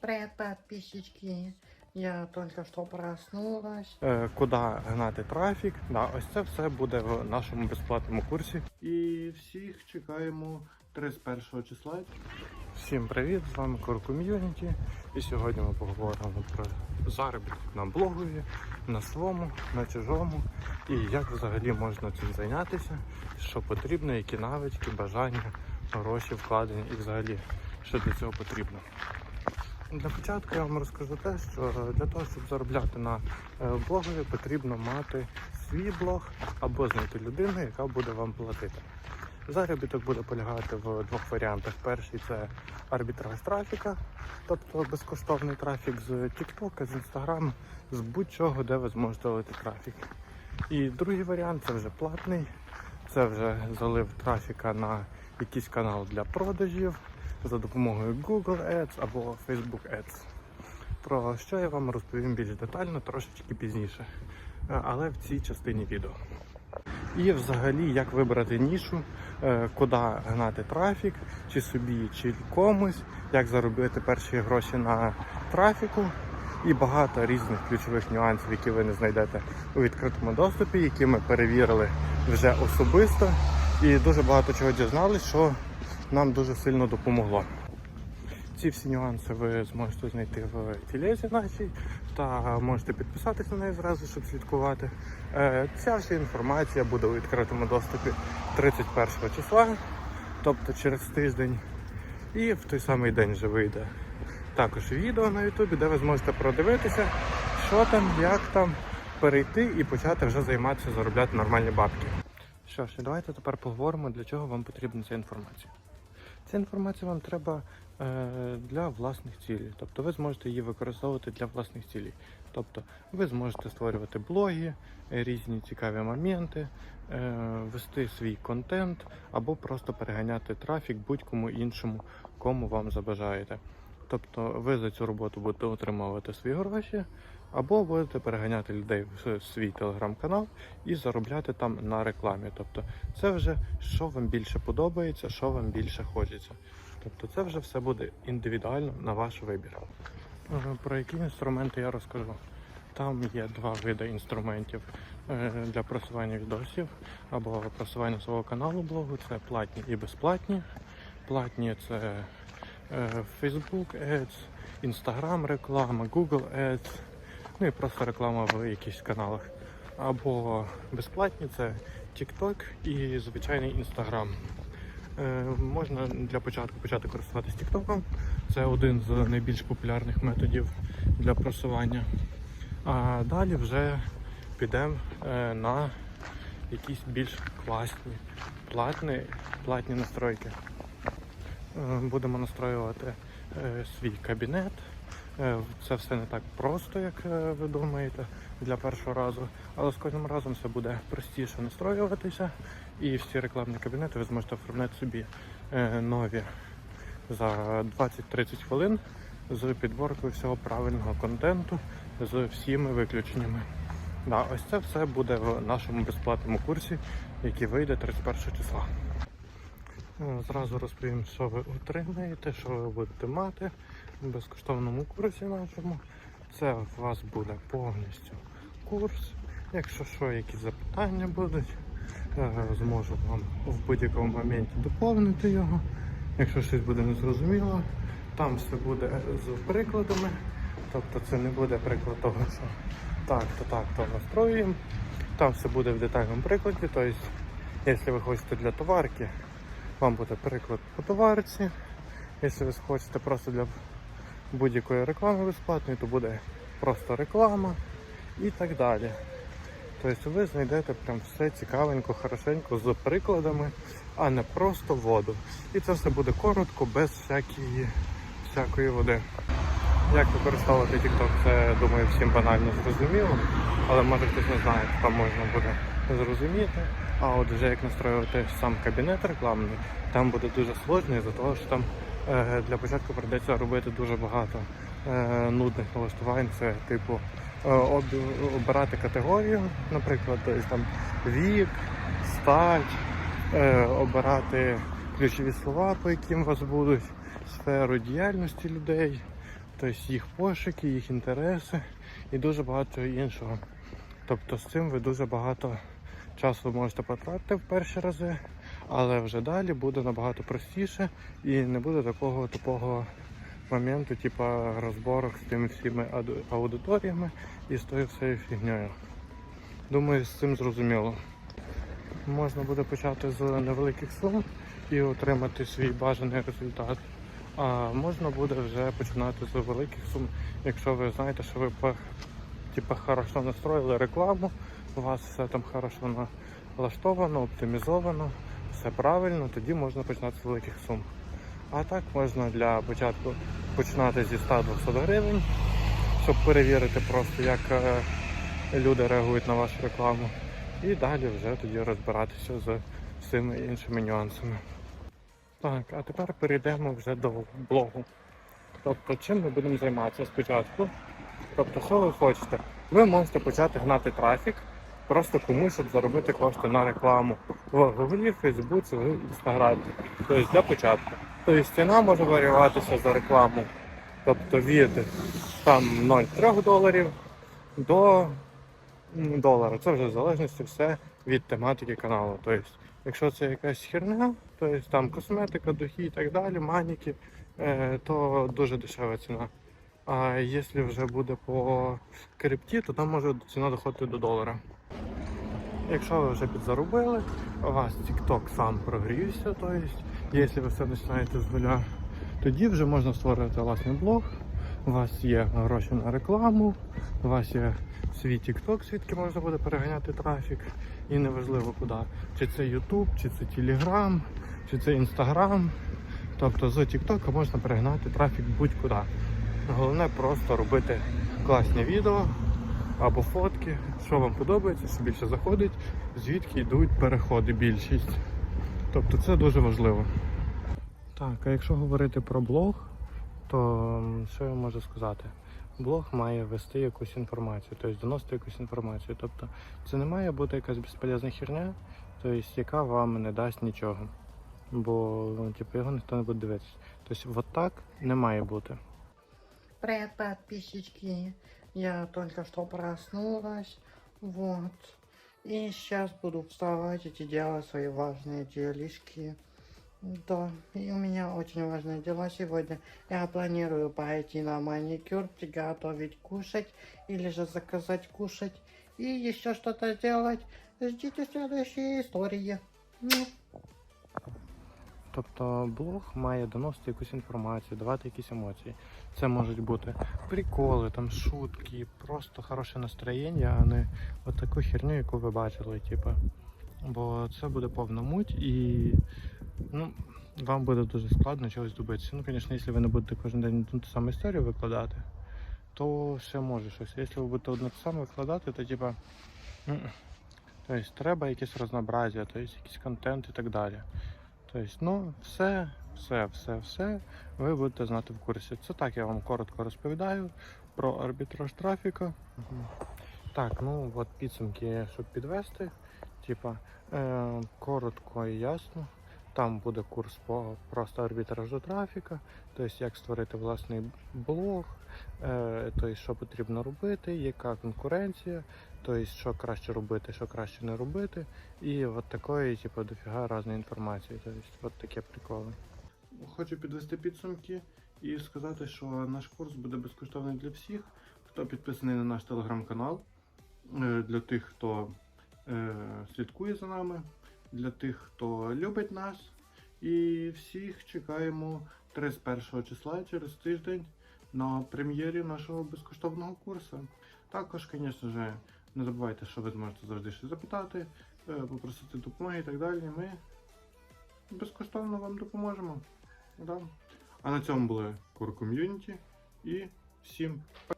Привет, подписчики. Я только что проснулась. Е, куди гнати трафік. Да, ось це все буде в нашому безплатному курсі. І всіх чекаємо 31 числа. Всім привіт! З вами Core Community. І сьогодні ми поговоримо про заробіток на блогові, на своєму, на чужому, і як взагалі можна цим зайнятися, що потрібно, які навички, бажання, гроші, вкладення і взагалі що для цього потрібно. Для початку я вам розкажу те, що для того, щоб заробляти на е, блогові, потрібно мати свій блог або знайти людину, яка буде вам платити. Заробіток буде полягати в двох варіантах. Перший це арбітраж трафіка, тобто безкоштовний трафік з TikTok, з Instagram, з будь-чого, де ви зможете лити трафік. І другий варіант це вже платний, це вже залив трафіка на якийсь канал для продажів за допомогою Google Ads або Facebook Ads. Про що я вам розповім більш детально трошечки пізніше, е, але в цій частині відео. І взагалі, як вибрати нішу, е, куди гнати трафік, чи собі, чи комусь, як заробити перші гроші на трафіку, і багато різних ключових нюансів, які ви не знайдете у відкритому доступі, які ми перевірили вже особисто, і дуже багато чого дізнались, що нам дуже сильно допомогло. Ці всі нюанси ви зможете знайти в тілезі нашій та можете підписатися на неї зразу, щоб слідкувати. Е, Ця вся інформація буде у відкритому доступі 31 числа, тобто через тиждень. І в той самий день вже вийде також відео на Ютубі, де ви зможете продивитися, що там, як там, перейти і почати вже займатися, заробляти нормальні бабки. Що ж, давайте тепер поговоримо, для чого вам потрібна ця інформація. Ця інформація вам треба е, для власних цілей. Тобто ви зможете її використовувати для власних цілей. Тобто ви зможете створювати блоги, різні цікаві моменти, е, вести свій контент або просто переганяти трафік будь-кому іншому, кому вам забажаєте. Тобто ви за цю роботу будете отримувати свої гроші, або будете переганяти людей в свій телеграм-канал і заробляти там на рекламі. Тобто це вже що вам більше подобається, що вам більше хочеться. Тобто це вже все буде індивідуально на ваш вибір. Про які інструменти я розкажу. Там є два види інструментів е, для просування відосів або просування свого каналу блогу. Це платні і безплатні. Платні це е, Facebook Ads, Instagram реклама, Google Ads, ну і просто реклама в якихось каналах. Або безплатні це TikTok і звичайний Instagram. Е, можна для початку почати користуватися TikTok. Це один з найбільш популярних методів для просування. А далі вже підемо е, на якісь більш класні платні, платні настройки. Е, Будемо настроювати свій кабінет. Е, Це все не так просто, як е, ви думаєте, для першого разу. Але з кожним разом все буде простіше настроюватися. І всі рекламні кабінети ви зможете оформляти собі е, нові за 20-30 хвилин з підборкою всього правильного контенту з всіми виключеннями. Да, ось це все буде в нашому безплатному курсі, який вийде 31 числа. Зразу розповім, що ви отримаєте, що ви будете мати безкоштовному курсі нашому. Це у вас буде повністю курс. Якщо що, якісь запитання будуть, е, зможу вам в будь-якому моменті доповнити його. Якщо щось буде незрозуміло, там все буде з прикладами. Тобто це не буде приклад того, що так, то так, то настроюємо. Там все буде в детальному прикладі. Тобто, якщо ви хочете для товарки, вам буде приклад по товарці. Якщо ви хочете просто для будь-якої реклами безплатної, то буде просто реклама і так далі. Тобто ви знайдете прям все цікавенько, хорошенько з прикладами, а не просто воду. І це все буде коротко, без всякої, всякої води. Як використовувати TikTok, це думаю всім банально зрозуміло, але може хтось не знає, там можна буде зрозуміти. А от вже як настроювати сам кабінет рекламний, там буде дуже сложно, із-за того, що там для початку прийдеться робити дуже багато е, нудних налаштувань. Це типу е, обирати категорію, наприклад, там вік, стать, е, обирати ключові слова, по яким у вас будуть, сферу діяльності людей. тобто їх пошуки, їх інтереси і дуже багато іншого. Тобто з цим ви дуже багато часу можете потратити в перші рази, але вже далі буде набагато простіше і не буде такого тупого моменту, типу розборок з тими всіми аудиторіями і з тою всією фігньою. Думаю, з цим зрозуміло. Можна буде почати з невеликих сум і отримати свій бажаний результат. А можна буде вже починати з великих сум, якщо ви знаєте, що ви типа хорошо настроїли рекламу, у вас все там хорошо налаштовано, оптимізовано, все правильно, тоді можна починати з великих сум. А так можна для початку починати зі 100-200 гривень, щоб перевірити просто, як е, люди реагують на вашу рекламу. І далі вже тоді розбиратися з всіми іншими нюансами. Так, а тепер перейдемо вже до блогу. Тобто, чим ми будемо займатися спочатку? Тобто, що ви хочете? Ви можете почати гнати трафік просто комусь, щоб заробити кошти на рекламу в Гуглі, Фейсбуці, в Інстаграмі. Тобто для початку. Тобто ціна може варіюватися за рекламу. Тобто від там 0,3 доларів до долара. Це вже в залежності все від тематики каналу. Тобто, якщо це якась херня, тобто там косметика, духи і так далі, маніки, е, то дуже дешева ціна. А якщо вже буде по крипті, то там може ціна доходити до долара. Якщо ви вже підзаробили, у вас TikTok сам прогрівся, тобто, якщо ви все починаєте з нуля, тоді вже можна створити власний блог. У вас є гроші на рекламу, у вас є свій TikTok, звідки можна буде переганяти трафік. І неважливо куди. Чи це YouTube, чи це Telegram, чи це Instagram. Тобто з TikTok можна перегнати трафік будь-куди. Головне просто робити класні відео або фотки, що вам подобається, що більше заходить, звідки йдуть переходи більшість. Тобто це дуже важливо. Так, а якщо говорити про блог, то що я можу сказати? Блог має вести якусь інформацію, тобто доносити якусь інформацію. Тобто це не має бути якась безполезна херня, тобто, яка вам не дасть нічого. Бо ну, типу, його ніхто не буде дивитися. Тобто, от не має бути. Привет, подписчики. Я только что проснулась. Вот. И сейчас буду вставать и делать свои важные делишки. Да, и у меня очень важные дела сегодня. Я планирую пойти на маникюр, приготовить кушать или же заказать кушать и еще что-то делать. Ждите следующей истории. Тобто блог має доносити якусь інформацію, давати якісь емоції. Це можуть бути приколи, там шутки, просто хороше настроєння, а не от таку херню, яку ви бачили, типу. Бо це буде повна муть і ну, вам буде дуже складно чогось добитися. Ну, звісно, якщо ви не будете кожен день ту саму історію викладати, то ще може щось. Якщо ви будете одне те саме викладати, то типа. Тобто треба якесь разнообразие, тобто якийсь контент і так далі. Тобто, ну, все, все, все, все ви будете знати в курсі. Це так я вам коротко розповідаю про арбітраж трафіка. Так, ну от підсумки, щоб підвести. Типа, е, коротко і ясно. Там буде курс по просто арбітражу трафіка, тобто як створити власний блог, е, тобто, що потрібно робити, яка конкуренція, тобто, що краще робити, що краще не робити. І от такої, типу, дофіга різної інформації. Тобто, от таке приколи. Хочу підвести підсумки і сказати, що наш курс буде безкоштовний для всіх, хто підписаний на наш телеграм-канал, е, для тих, хто е, слідкує за нами, для тих, хто любить нас. І всіх чекаємо 31 числа через тиждень на прем'єрі нашого безкоштовного курсу. Також, звісно ж, не забувайте, що ви зможете завжди щось запитати, е, попросити допомоги і так далі. Ми безкоштовно вам допоможемо. Да. А на цьому були Core Community і всім па-